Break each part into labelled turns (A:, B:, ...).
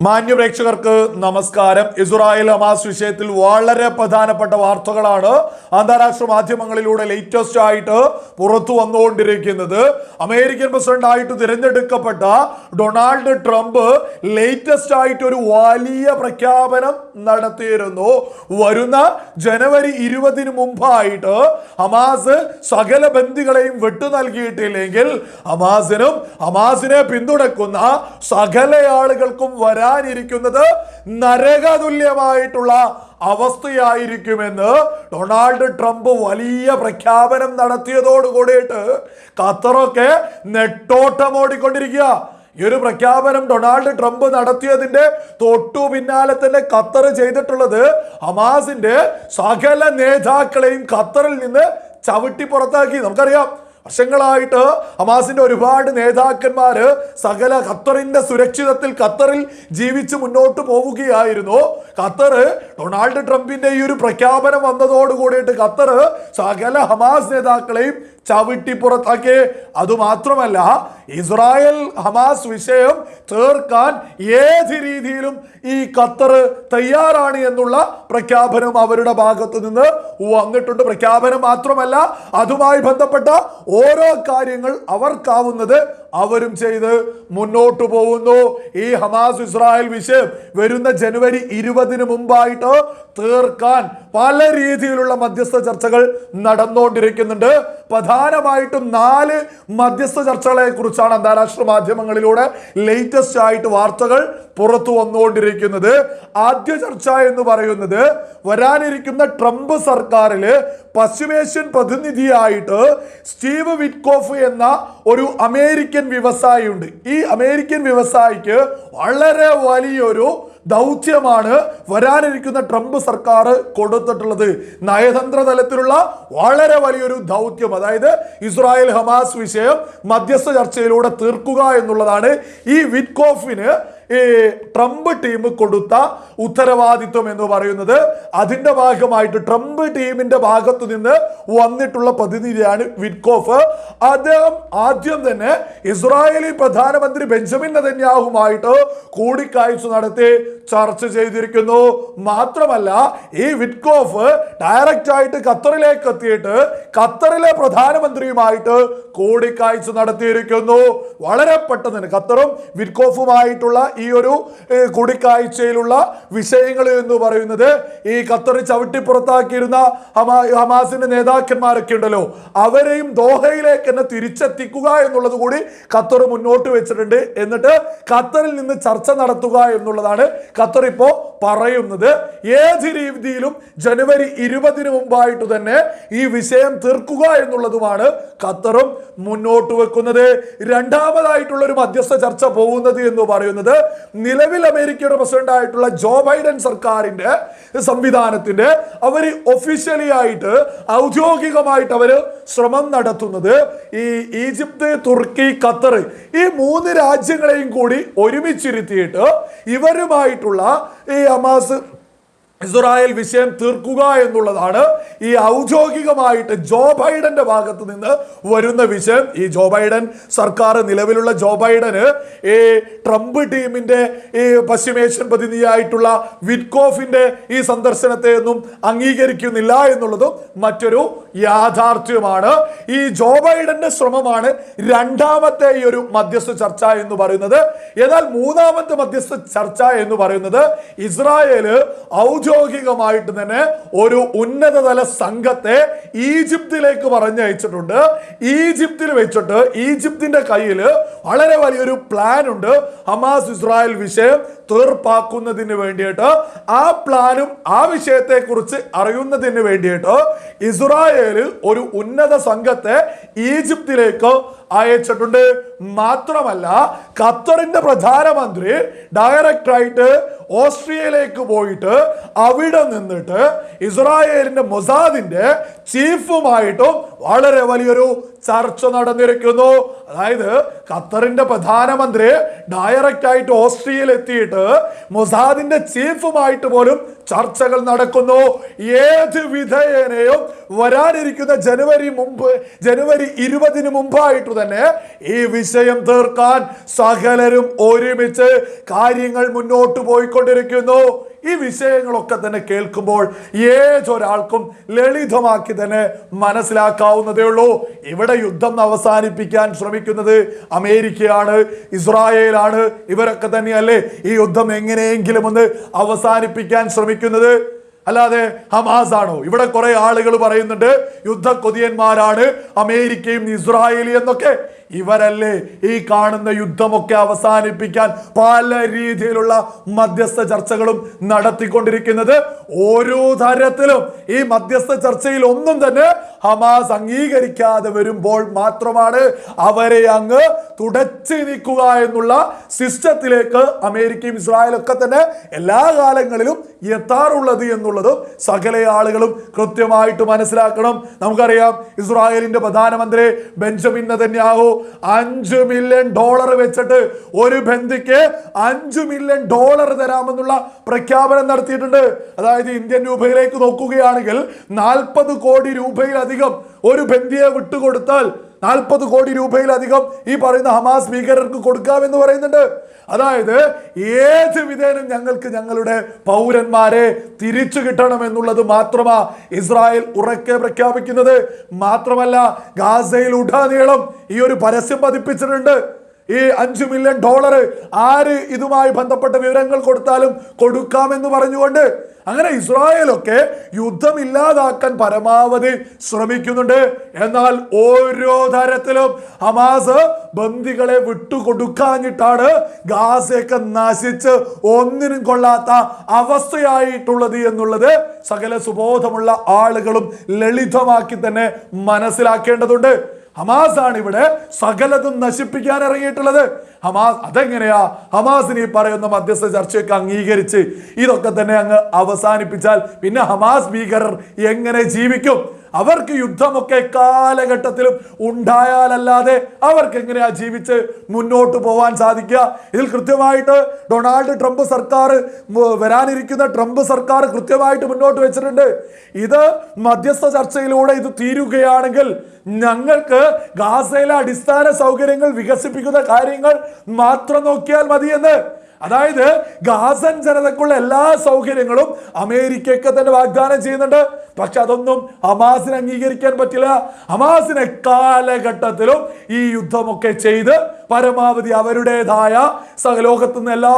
A: മാന്യ പ്രേക്ഷകർക്ക് നമസ്കാരം. ഇസ്രായേൽ ഹമാസ് വിഷയത്തിൽ വളരെ പ്രധാനപ്പെട്ട വാർത്തകളാണ് അന്താരാഷ്ട്ര മാധ്യമങ്ങളിലൂടെ ലേറ്റസ്റ്റ് ആയിട്ട് പുറത്തു വന്നുകൊണ്ടിരിക്കുന്നത്. അമേരിക്കൻ പ്രസിഡന്റായിട്ട് തിരഞ്ഞെടുക്കപ്പെട്ട ഡൊണാൾഡ് ട്രംപ് ലേറ്റസ്റ്റ് ആയിട്ട് ഒരു വലിയ പ്രഖ്യാപനം നടത്തിയിരുന്നു. വരുന്ന ജനുവരി ഇരുപതിന് മുമ്പായിട്ട് ഹമാസ് സകല ബന്ദികളെയും വിട്ടു നൽകിയിട്ടില്ലെങ്കിൽ ഹമാസിനും ഹമാസിനെ പിന്തുണക്കുന്ന സകല ആളുകൾക്കും വരാനിരിക്കുന്നത് നരകതുല്യമായിട്ടുള്ള അവസ്ഥയായിരിക്കുമെന്ന് ഡൊണാൾഡ് ട്രംപ് വലിയ പ്രഖ്യാപനം നടത്തിയതോട് കൂടിയിട്ട് ഖത്തറൊക്കെ നെട്ടോട്ടമോടിക്കൊണ്ടിരിക്കുക. ഈ ഒരു പ്രഖ്യാപനം ഡൊണാൾഡ് ട്രംപ് നടത്തിയതിന്റെ തൊട്ടു പിന്നാലെ തന്നെ ഖത്തർ ചെയ്തിട്ടുള്ളത് ഹമാസിന്റെ സകല നേതാക്കളെയും ഖത്തറിൽ നിന്ന് ചവിട്ടി പുറത്താക്കി. നമുക്കറിയാം വർഷങ്ങളായിട്ട് ഹമാസിന്റെ ഒരുപാട് നേതാക്കന്മാര് സകല ഖത്തറിന്റെ സുരക്ഷിതത്തിൽ ഖത്തറിൽ ജീവിച്ച് മുന്നോട്ട് പോവുകയായിരുന്നു. ഖത്തർ ഡൊണാൾഡ് ട്രംപിന്റെ ഈ ഒരു പ്രഖ്യാപനം വന്നതോട് കൂടിയിട്ട് ഖത്തർ സകല ഹമാസ് നേതാക്കളെയും ചവിട്ടി പുറത്താക്കി അതുമാത്രമല്ല ഇസ്രായേൽ ഹമാസ് വിഷയം തീർക്കാൻ ഏത് രീതിയിലും ഈ ഖത്തർ തയ്യാറാണ് എന്നുള്ള പ്രഖ്യാപനം അവരുടെ ഭാഗത്ത് നിന്ന് വന്നിട്ടുണ്ട്. പ്രഖ്യാപനം മാത്രമല്ല അതുമായി ബന്ധപ്പെട്ട ഓരോ കാര്യങ്ങൾ അവർക്കാവുന്നത് അവരും ചെയ്ത് മുന്നോട്ട് പോകുന്നു. ഈ ഹമാസ് ഇസ്രായേൽ വിഷയം വരുന്ന ജനുവരി ഇരുപതിന് മുമ്പായിട്ട് തീർക്കാൻ പല രീതിയിലുള്ള മധ്യസ്ഥ ചർച്ചകൾ നടന്നുകൊണ്ടിരിക്കുന്നുണ്ട്. പ്രധാനമായിട്ടും നാല് മധ്യസ്ഥ ചർച്ചകളെ കുറിച്ചാണ് അന്താരാഷ്ട്ര മാധ്യമങ്ങളിലൂടെ ലേറ്റസ്റ്റ് ആയിട്ട് വാർത്തകൾ പുറത്തു വന്നുകൊണ്ടിരിക്കുന്നത് ആദ്യ ചർച്ച എന്ന് പറയുന്നത് വരാനിരിക്കുന്ന ട്രംപ് സർക്കാരിൽ പശ്ചിമേഷ്യൻ പ്രതിനിധിയായിട്ട് സ്റ്റീവ് വിറ്റ്കോഫ് എന്ന ഒരു അമേരിക്കൻ വ്യവസായിയുണ്ട്. ഈ അമേരിക്കൻ വ്യവസായിക്ക് വളരെ വലിയൊരു ദൗത്യമാണ് വരാനിരിക്കുന്ന ട്രംപ് സർക്കാർ കൊടുത്തിട്ടുള്ളത്. നയതന്ത്ര തലത്തിലുള്ള വളരെ വലിയൊരു ദൗത്യം അതായത് ഇസ്രായേൽ ഹമാസ് വിഷയം മധ്യസ്ഥ ചർച്ചയിലൂടെ തീർക്കുക എന്നുള്ളതാണ്. ഈ വിറ്റ്കോഫിന് ഈ ട്രംപ് ടീം കൊടുത്ത ഉത്തരവാദിത്വം എന്ന് പറയുന്നത് അതിന്റെ ഭാഗമായിട്ട് ട്രംപ് ടീമിന്റെ ഭാഗത്തു നിന്ന് വന്നിട്ടുള്ള പ്രതിനിധിയാണ് വിറ്റ്കോഫ്. അദ്ദേഹം ആദ്യം തന്നെ ഇസ്രായേലി പ്രധാനമന്ത്രി ബെഞ്ചമിൻ നദന്യാഹുമായിട്ട് കൂടിക്കാഴ്ച നടത്തി ചർച്ച ചെയ്തിരിക്കുന്നു. മാത്രമല്ല ഈ വിറ്റ്കോഫ് ഡയറക്റ്റ് ആയിട്ട് ഖത്തറിലേക്ക് എത്തിയിട്ട് ഖത്തറിലെ പ്രധാനമന്ത്രിയുമായിട്ട് കൂടിക്കാഴ്ച നടത്തിയിരിക്കുന്നു. വളരെ പെട്ടെന്ന് ഖത്തറും വിറ്റ്കോഫുമായിട്ടുള്ള ഈ ഒരു കൂടിക്കാഴ്ചയിലുള്ള വിഷയങ്ങൾ എന്ന് പറയുന്നത് ഈ ഖത്തർ ചവിട്ടി പുറത്താക്കിയിരുന്ന ഹമാ ഹമാസിന്റെ നേതാക്കന്മാരൊക്കെ ഉണ്ടല്ലോ. അവരെയും ദോഹയിലേക്ക് തന്നെ തിരിച്ചെത്തിക്കുക എന്നുള്ളത് കൂടി ഖത്തർ മുന്നോട്ട് വെച്ചിട്ടുണ്ട്. എന്നിട്ട് ഖത്തറിൽ നിന്ന് ചർച്ച നടത്തുക എന്നുള്ളതാണ്. ഖത്തർ ഇപ്പോ പറയുന്നത് ഏത് രീതിയിലും ജനുവരി ഇരുപതിന് മുമ്പായിട്ട് തന്നെ ഈ വിഷയം തീർക്കുക എന്നുള്ളതുമാണ് ഖത്തറും മുന്നോട്ട് വെക്കുന്നത്. രണ്ടാമതായിട്ടുള്ള ഒരു മധ്യസ്ഥ ചർച്ച പോകുന്നത് എന്ന് പറയുന്നത് നിലവിൽ അമേരിക്കയുടെ പ്രസിഡന്റ് ആയിട്ടുള്ള ജോ ബൈഡൻ സർക്കാരിന്റെ സംവിധാനത്തിന്റെ അവർ ഒഫീഷ്യലി ആയിട്ട് ഔദ്യോഗികമായിട്ട് അവർ ശ്രമം നടത്തുന്നത് ഈ ഈജിപ്ത് തുർക്കി ഖത്തർ ഈ മൂന്ന് രാജ്യങ്ങളെയും കൂടി ഒരുമിച്ചിരുത്തിയിട്ട് ഇവരുമായിട്ടുള്ള ഈ ഹമാസ് ഇസ്രായേൽ വിഷയം തീർക്കുക എന്നുള്ളതാണ് ഈ ഔദ്യോഗികമായിട്ട് ജോ ബൈഡന്റെ ഭാഗത്ത് നിന്ന് വരുന്ന വിഷയം. ഈ ജോ ബൈഡൻ സർക്കാർ നിലവിലുള്ള ജോ ബൈഡന് ഈ ട്രംപ് ടീമിന്റെ ഈ പശ്ചിമേഷ്യൻ പ്രതിനിധിയായിട്ടുള്ള വിറ്റ്കോഫിന്റെ ഈ സന്ദർശനത്തെ ഒന്നും അംഗീകരിക്കുന്നില്ല എന്നുള്ളതും മറ്റൊരു യാഥാർത്ഥ്യമാണ്. ഈ ജോ ബൈഡന്റെ ശ്രമമാണ് രണ്ടാമത്തെ ഈ ഒരു മധ്യസ്ഥ ചർച്ച എന്ന് പറയുന്നത്. എന്നാൽ മൂന്നാമത്തെ മധ്യസ്ഥ ചർച്ച എന്ന് പറയുന്നത് ഇസ്രായേൽ ഔദ്യോഗികമായിട്ട് തന്നെ ഒരു ഉന്നതതല സംഘത്തെ ഈജിപ്തിലേക്ക് പറഞ്ഞയച്ചിട്ടുണ്ട്. ഈജിപ്തിൽ വെച്ചിട്ട് ഈജിപ്തിന്റെ കയ്യിൽ വളരെ വലിയൊരു പ്ലാൻ ഉണ്ട്. ഹമാസ് ഇസ്രായേൽ വിഷയം തീർപ്പാക്കുന്നതിന് വേണ്ടിയിട്ട് ആ പ്ലാനും ആ വിഷയത്തെ കുറിച്ച് അറിയുന്നതിന് വേണ്ടിയിട്ട് ഇസ്രായേലിൽ ഒരു ഉന്നത സംഘത്തെ ഈജിപ്തിലേക്ക് അയച്ചിട്ടുണ്ട്. മാത്രമല്ല ഖത്തറിന്റെ പ്രധാനമന്ത്രി ഡയറക്റ്റായിട്ട് ഓസ്ട്രിയയിലേക്ക് പോയിട്ട് അവിടെ നിന്നിട്ട് ഇസ്രായേലിന്റെ മൊസാദിന്റെ ചീഫുമായിട്ടും വളരെ വലിയൊരു ചർച്ച നടന്നിരിക്കുന്നു. അതായത് ഖത്തറിന്റെ പ്രധാനമന്ത്രി ഡയറക്റ്റ് ആയിട്ട് ഓസ്ട്രിയയിൽ എത്തിയിട്ട് മൊസാദിന്റെ ചീഫുമായിട്ട് പോലും ചർച്ചകൾ നടക്കുന്നു. ഏത് വിധേയനെയും വരാനിരിക്കുന്ന ജനുവരി മുമ്പ് ജനുവരി ഇരുപതിന് മുമ്പായിട്ട് തന്നെ ഈ വിഷയം തീർക്കാൻ സകലരും ഒരുമിച്ച് കാര്യങ്ങൾ മുന്നോട്ട് പോയിക്കൊണ്ടിരിക്കുന്നു. ഈ വിഷയങ്ങളൊക്കെ തന്നെ കേൾക്കുമ്പോൾ ഏതൊരാൾക്കും ലളിതമാക്കി തന്നെ മനസ്സിലാക്കാവുന്നതേ ഉള്ളൂ. ഇവിടെ യുദ്ധം അവസാനിപ്പിക്കാൻ ശ്രമിക്കുന്നത് അമേരിക്കയാണ് ഇസ്രായേലാണ്. ഇവരൊക്കെ തന്നെയല്ലേ ഈ യുദ്ധം എങ്ങനെയെങ്കിലും ഒന്ന് അവസാനിപ്പിക്കാൻ ശ്രമിക്കുന്നത്. അല്ലാതെ ഹമാസ് ആണോ ഇവിടെ കുറെ ആളുകൾ പറയുന്നുണ്ട് യുദ്ധ കൊതിയന്മാരാണ് അമേരിക്കയും ഇസ്രായേലി എന്നൊക്കെ. ഇവരല്ലേ ഈ കാണുന്ന യുദ്ധമൊക്കെ അവസാനിപ്പിക്കാൻ പല രീതിയിലുള്ള മധ്യസ്ഥ ചർച്ചകളും നടത്തിക്കൊണ്ടിരിക്കുന്നത്. ഓരോ തരത്തിലും ഈ മധ്യസ്ഥ ചർച്ചയിൽ ഒന്നും തന്നെ ഹമാസ് അംഗീകരിക്കാതെ വരുമ്പോൾ മാത്രമാണ് അവരെ അങ്ങ് തുടച്ചു നീക്കുക എന്നുള്ള സിസ്റ്റത്തിലേക്ക് അമേരിക്കയും ഇസ്രായേലും ഒക്കെ തന്നെ എല്ലാ കാലങ്ങളിലും എത്താറുള്ളത് എന്നുള്ളതും സകല ആളുകളും കൃത്യമായിട്ട് മനസ്സിലാക്കണം. നമുക്കറിയാം ഇസ്രായേലിന്റെ പ്രധാനമന്ത്രി ബെഞ്ചമിൻ നെതന്യാഹു അഞ്ച് മില്യൺ ഡോളർ വെച്ചിട്ട് ഒരു ബന്ധിക്ക് അഞ്ച് മില്യൺ ഡോളർ തരാമെന്നുള്ള പ്രഖ്യാപനം നടത്തിയിട്ടുണ്ട്. അതായത് ഇന്ത്യൻ രൂപയിലേക്ക് നോക്കുകയാണെങ്കിൽ നാൽപ്പത് കോടി രൂപയിലധികം ഒരു ബന്ധിയെ വിട്ടുകൊടുത്താൽ നാൽപ്പത് കോടി രൂപയിലധികം ഈ പറയുന്ന ഹമാസ് ഭീകരർക്ക് കൊടുക്കാമെന്ന് പറയുന്നുണ്ട്. അതായത് ഏത് വിധേനും ഞങ്ങൾക്ക് ഞങ്ങളുടെ പൗരന്മാരെ തിരിച്ചു കിട്ടണം എന്നുള്ളത് മാത്രമാ ഇസ്രായേൽ ഉറക്കെ പ്രഖ്യാപിക്കുന്നത്. മാത്രമല്ല ഗാസയിൽ ഉടാനീളം ഈ ഒരു പരസ്യം പതിപ്പിച്ചിട്ടുണ്ട്. ഈ അഞ്ചു മില്യൺ ഡോളർ ആര് ഇതുമായി ബന്ധപ്പെട്ട വിവരങ്ങൾ കൊടുത്താലും കൊടുക്കാമെന്ന് പറഞ്ഞുകൊണ്ട് അങ്ങനെ ഇസ്രായേലൊക്കെ യുദ്ധം ഇല്ലാതാക്കാൻ പരമാവധി ശ്രമിക്കുന്നുണ്ട്. എന്നാൽ ഓരോ തരത്തിലും ഹമാസ് ബന്ദികളെ വിട്ടുകൊടുക്കാഞ്ഞിട്ടാണ് ഗാസയൊക്കെ നശിച്ച് ഒന്നിനും കൊള്ളാത്ത അവസ്ഥയായിട്ടുള്ളത് എന്നുള്ളത് സകല സുബോധമുള്ള ആളുകളും ലളിതമാക്കി തന്നെ മനസ്സിലാക്കേണ്ടതുണ്ട്. ഹമാസ് ആണ് ഇവിടെ സകലതും നശിപ്പിക്കാൻ ഇറങ്ങിയിട്ടുള്ളത്. ഹമാസ് അതെങ്ങനെയാ? ഹമാസിന് ഈ പറയുന്ന മധ്യസ്ഥ ചർച്ചയൊക്കെ അംഗീകരിച്ച് ഇതൊക്കെ തന്നെ അങ്ങ് അവസാനിപ്പിച്ചാൽ പിന്നെ ഹമാസ് ഭീകരർ എങ്ങനെ ജീവിക്കും? അവർക്ക് യുദ്ധമൊക്കെ കാലഘട്ടത്തിലും ഉണ്ടായാലല്ലാതെ അവർക്ക് എങ്ങനെയാ ജീവിച്ച് മുന്നോട്ട് പോവാൻ സാധിക്കുക? ഇതിൽ കൃത്യമായിട്ട് ഡൊണാൾഡ് ട്രംപ് സർക്കാർ വരാനിരിക്കുന്ന ട്രംപ് സർക്കാർ കൃത്യമായിട്ട് മുന്നോട്ട് വെച്ചിട്ടുണ്ട്. ഇത് മധ്യസ്ഥ ചർച്ചയിലൂടെ ഇത് തീരുകയാണെങ്കിൽ ഞങ്ങൾക്ക് ഗാസയിലെ അടിസ്ഥാന സൗകര്യങ്ങൾ വികസിപ്പിക്കുന്ന കാര്യങ്ങൾ മാത്രം നോക്കിയാൽ മതിയെന്ന് അതായത് ഗാസൻ ജനതക്കുള്ള എല്ലാ സൗകര്യങ്ങളും അമേരിക്കയ്ക്ക് തന്നെ വാഗ്ദാനം ചെയ്യുന്നുണ്ട്. പക്ഷെ അതൊന്നും ഹമാസിന് അംഗീകരിക്കാൻ പറ്റില്ല. ഹമാസിനെ കാലഘട്ടത്തിലും ഈ യുദ്ധമൊക്കെ ചെയ്ത് പരമാവധി അവരുടേതായ സകലോകത്തു നിന്ന് എല്ലാ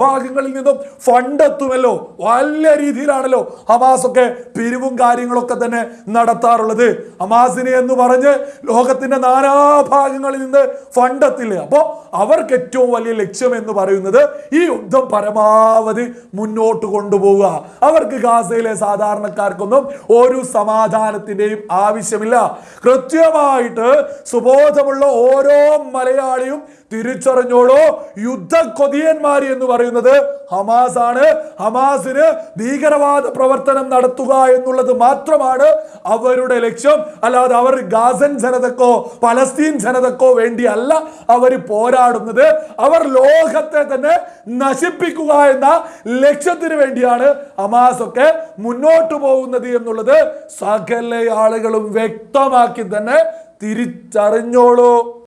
A: ഭാഗങ്ങളിൽ നിന്നും ഫണ്ട് എത്തുമല്ലോ. വലിയ രീതിയിലാണല്ലോ ഹമാസ് ഒക്കെ പിരിവും കാര്യങ്ങളൊക്കെ തന്നെ നടത്താറുള്ളത്. ഹമാസിനെ എന്ന് പറഞ്ഞ് ലോകത്തിന്റെ നാനാ ഭാഗങ്ങളിൽ നിന്ന് ഫണ്ട് എത്തില്ലേ? അപ്പോൾ അവർക്ക് ഏറ്റവും വലിയ ലക്ഷ്യം എന്ന് പറയുന്നത് ഈ യുദ്ധം പരമാവധി മുന്നോട്ട് കൊണ്ടുപോവുക. അവർക്ക് ഗാസയിലെ സാധാരണക്കാർക്കൊന്നും ഒരു സമാധാനത്തിന്റെയും ആവശ്യമില്ല. കൃത്യമായിട്ട് സുബോധമുള്ള ഓരോ മലയാളിയും തിരിച്ചറിഞ്ഞോളൂ. യുദ്ധ കൊതിയന്മാർ എന്ന് പറയുന്നത് ഹമാസ് ആണ് ഹമാസിന് ഭീകരവാദ പ്രവർത്തനം നടത്തുക എന്നുള്ളത് മാത്രമാണ് അവരുടെ ലക്ഷ്യം. അല്ലാതെ അവർ ഗാസൻ ജനതക്കോ പലസ്തീൻ ജനതക്കോ വേണ്ടിയല്ല അവർ പോരാടുന്നത്. അവർ ലോകത്തെ തന്നെ നശിപ്പിക്കുക എന്ന ലക്ഷ്യത്തിന് വേണ്ടിയാണ് ഹമാസ് ഒക്കെ മുന്നോട്ട് പോകുന്നത് എന്നുള്ളത് സകല ആളുകളും വ്യക്തമാക്കി തന്നെ തിരിച്ചറിഞ്ഞോളൂ.